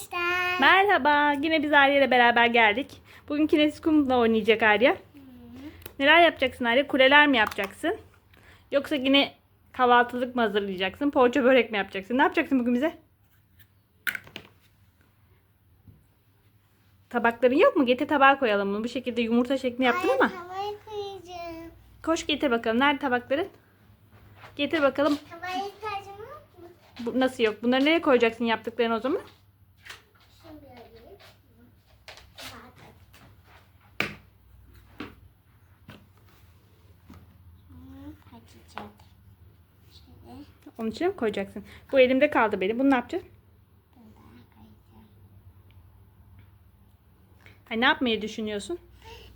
arkadaşlar. Merhaba. Yine biz Arya ile beraber geldik. Bugün kinesis kumla oynayacak Arya. Neler yapacaksın Arya? Kuleler mi yapacaksın? Yoksa yine kahvaltılık mı hazırlayacaksın? Poğaça börek mi yapacaksın? Ne yapacaksın bugün bize? Tabakların yok mu? Getir tabağa koyalım bunu. Bu şekilde yumurta şeklinde yaptım ama. Tavayı koyacağım. Koş getir bakalım. Nerede tabakların? Getir bakalım. Tavaya ihtiyacım yok mu? Bu nasıl yok? Bunları nereye koyacaksın yaptıklarını o zaman? Şimdi alayım. Hmm, Şöyle Onun içine mi koyacaksın? Bu elimde kaldı benim. Bunu ne yapacağız? bunu da koyacağım. Ha, ne yapmayı düşünüyorsun?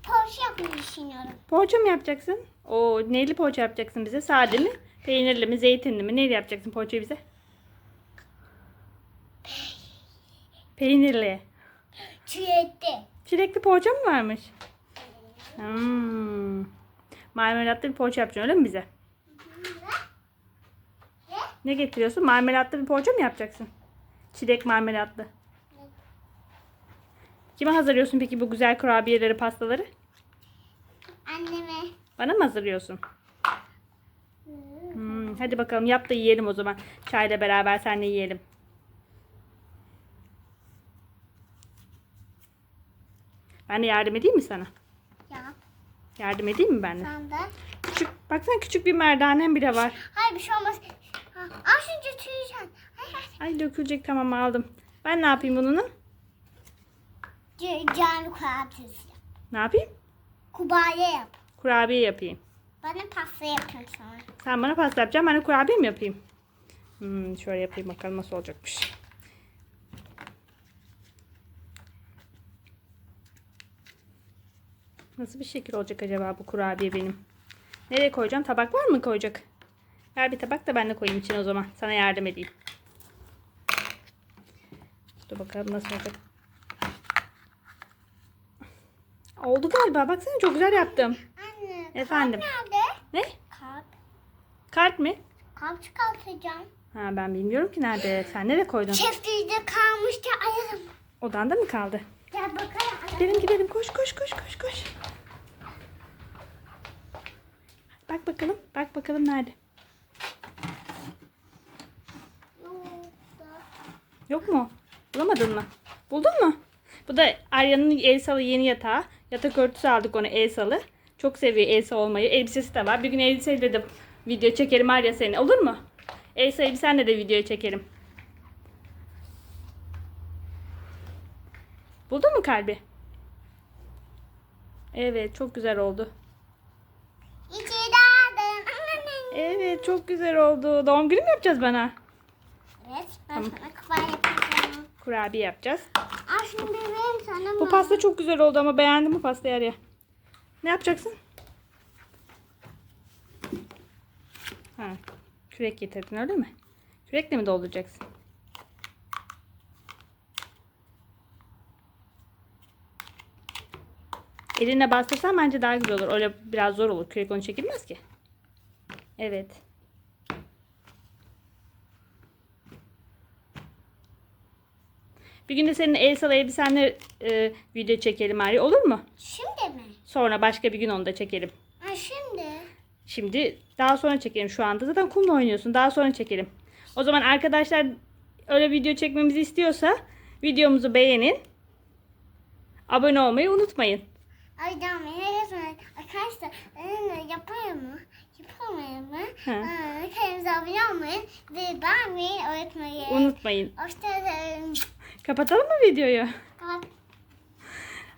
Poğaça yapmayı düşünüyorum. Poğaça mı yapacaksın? O neyli poğaça yapacaksın bize? Sade mi? Peynirli mi? Zeytinli mi? Neyle yapacaksın poğaçayı bize? Peynirli. Çilekli. Çilekli poğaça mı varmış? Hmm. Marmelatlı bir poğaça yapacaksın öyle mi bize? Ne getiriyorsun? Marmelatlı bir poğaça mı yapacaksın? Çilek marmelatlı. Kime hazırlıyorsun peki bu güzel kurabiyeleri, pastaları? Anneme. Bana mı hazırlıyorsun? Hmm, hadi bakalım yap da yiyelim o zaman. Çayla beraber seninle yiyelim. Ben de yardım edeyim mi sana? Ya. Yardım edeyim mi ben de? Sen de. Küçük, baksana küçük bir merdanem bile var. Hayır bir şey olmaz. Al şunu hayır. Ay dökülecek tamam aldım. Ben ne yapayım bununla? Canlı kurabiyesi. Ne yapayım? Kubaye yap. Kurabiye yapayım. Bana pasta yapayım sana. Sen bana pasta yapacaksın ben de kurabiye mi yapayım? Hmm, şöyle yapayım bakalım nasıl olacakmış. Nasıl bir şekil olacak acaba bu kurabiye benim? Nereye koyacağım? Tabak var mı koyacak? Ver bir tabak da ben de koyayım içine o zaman. Sana yardım edeyim. Dur bakalım nasıl olacak. Oldu galiba. Baksana çok güzel yaptım. Anne. Efendim? Kart nerede? Ne? Kart. Kart mı? Kart çıkartacağım. Ha ben bilmiyorum ki nerede. Sen nereye koydun? Çiftliğinde kalmıştı ayarım. Odanda mı kaldı? Gel bakalım. Gidelim gidelim koş koş koş koş koş. Bak bakalım. Bak bakalım nerede? Yok mu? Bulamadın mı? Buldun mu? Bu da Arya'nın Elsa'lı yeni yatağı. Yatak örtüsü aldık ona Elsa'lı. Çok seviyor Elsa olmayı. Elbisesi de var. Bir gün Elsa'yla de video çekelim Arya seni. Olur mu? Elsa elbisenle de video çekelim. Buldun mu kalbi? Evet çok güzel oldu. Evet çok güzel oldu. Doğum günü mü yapacağız bana? Evet ben sana kubaye yapacağım. Kurabiye yapacağız. Al şunu bebeğim sana Bu pasta çok güzel oldu ama beğendin mi pastayı Arya? Ne yapacaksın? Ha, kürek getirdin öyle mi? Kürekle mi dolduracaksın? Elinle bastırsan bence daha güzel olur. Öyle biraz zor olur. Kürek onu çekilmez ki. Evet. Bir gün de senin el salı elbisenle e, video çekelim Arya. Olur mu? Şimdi mi? Sonra başka bir gün onu da çekelim. Ha şimdi. Şimdi daha sonra çekelim şu anda. Zaten kumla oynuyorsun. Daha sonra çekelim. O zaman arkadaşlar öyle video çekmemizi istiyorsa videomuzu beğenin. Abone olmayı unutmayın. Ay canım Arkadaşlar yapayım mı? Hı. Aa, Kanalımıza abone olmayı ve beğenmeyi unutmayın. Unutmayın. Hoşçakalın. Kapatalım mı videoyu? Kapat.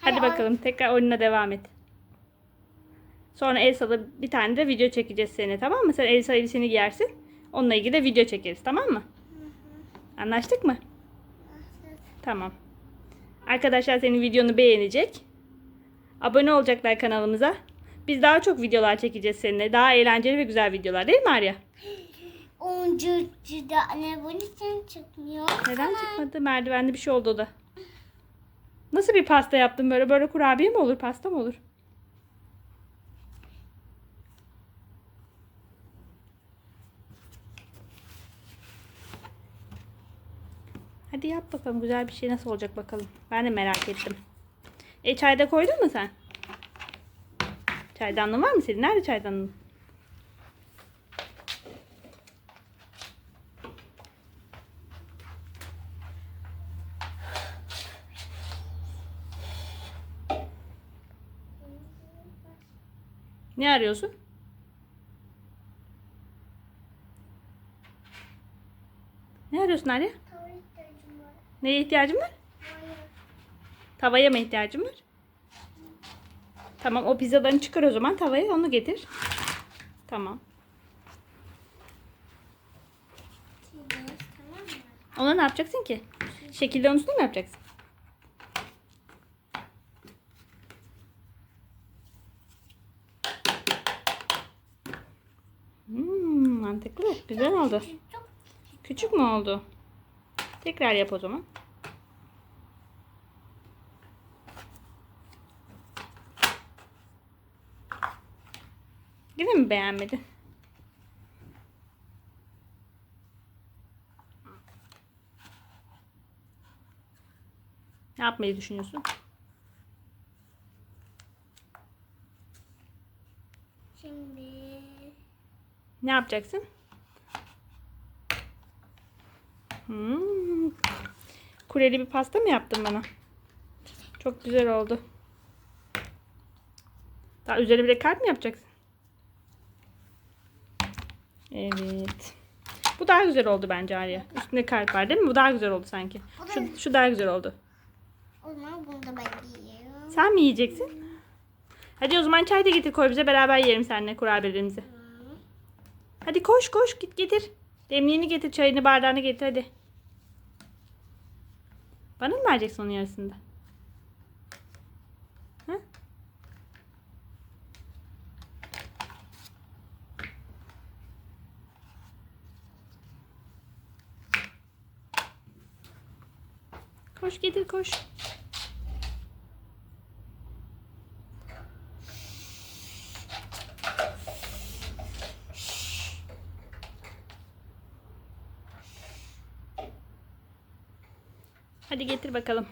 Hadi Hadi bakalım tekrar oyununa devam et. Sonra Elsa'lı bir tane de video çekeceğiz seni tamam mı? Sen Elsa elbiseni giyersin. Onunla ilgili de video çekeriz tamam mı? Anlaştık mı? Tamam. Arkadaşlar senin videonu beğenecek. Abone olacaklar kanalımıza. Biz daha çok videolar çekeceğiz seninle. Daha eğlenceli ve güzel videolar değil mi Arya? Oncu da anne bunun için çıkmıyor. Neden çıkmadı? Merdivende bir şey oldu o da. Nasıl bir pasta yaptın böyle? Böyle kurabiye mi olur? Pasta mı olur? Hadi yap bakalım güzel bir şey nasıl olacak bakalım. Ben de merak ettim. E çayda koydun mu sen? Çaydanlığın var mı senin? Nerede çaydanlığın? Ne arıyorsun? Ne arıyorsun var. Neye ihtiyacın var? Tavaya mı ihtiyacın var? Tamam o pizzalarını çıkar o zaman tavaya onu getir. Tamam. Ona ne yapacaksın ki? Şekilde onun üstüne mi yapacaksın? Hmm, mantıklı. Güzel oldu. Küçük mü oldu? Tekrar yap o zaman. Yine mi beğenmedin? Ne yapmayı düşünüyorsun? Şimdi Ne yapacaksın? Hmm. Kureli bir pasta mı yaptın bana? Çok güzel oldu. Daha üzerine bir de kalp mi yapacaksın? Evet. Bu daha güzel oldu bence Arya. Üstünde kalp var değil mi? Bu daha güzel oldu sanki. Şu, şu daha güzel oldu. o zaman bunu da ben yiyorum. Sen mi yiyeceksin? Hadi o zaman çay da getir koy bize beraber yiyelim seninle kurabiyelerimizi. Hadi koş koş git getir. Demliğini getir çayını bardağını getir hadi. Bana mı vereceksin onun yarısında? Koş getir koş. Hadi getir bakalım.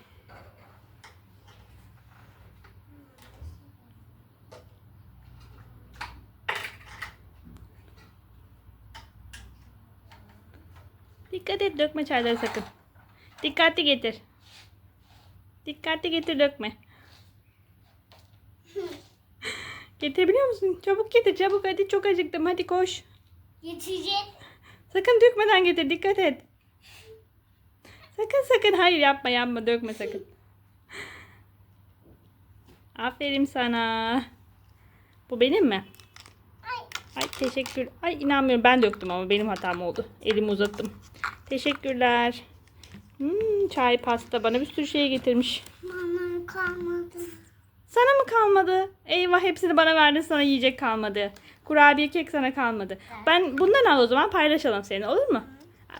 Dikkat et dökme çayları sakın. Dikkatli getir. Dikkatli getir dökme. Getirebiliyor musun? Çabuk getir çabuk hadi çok acıktım hadi koş. Yetecek. Sakın dökmeden getir dikkat et. Sakın sakın hayır yapma yapma dökme sakın. Aferin sana. Bu benim mi? Ay. Ay teşekkür. Ay inanmıyorum ben döktüm ama benim hatam oldu. Elimi uzattım. Teşekkürler. Hmm, çay pasta bana bir sürü şey getirmiş. Bana kalmadı. Sana mı kalmadı? Eyvah hepsini bana verdin sana yiyecek kalmadı. Kurabiye kek sana kalmadı. Ben bundan al o zaman paylaşalım seni olur mu?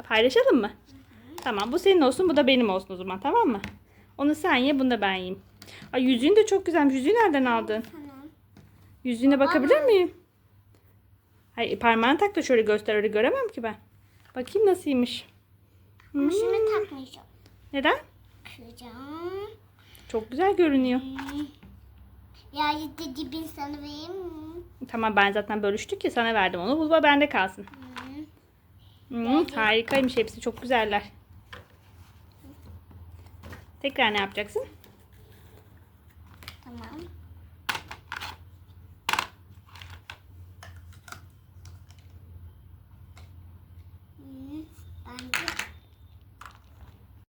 Paylaşalım mı? Tamam bu senin olsun bu da benim olsun o zaman tamam mı? Onu sen ye bunu da ben yiyeyim. Ay yüzüğün de çok güzelmiş. Yüzüğü nereden aldın? Yüzüğüne bakabilir miyim? Hayır parmağını tak da şöyle göster öyle göremem ki ben. Bakayım nasılmış. Hmm, Şunu takmayacağım. Neden? Kıracağım. Çok güzel görünüyor. Hmm. Ya dedi bin sana vereyim mi? Tamam ben zaten bölüştük ya sana verdim onu. Bu da bende kalsın. Hmm. Hmm, harikaymış hepsi çok güzeller. Tekrar ne yapacaksın? Tamam.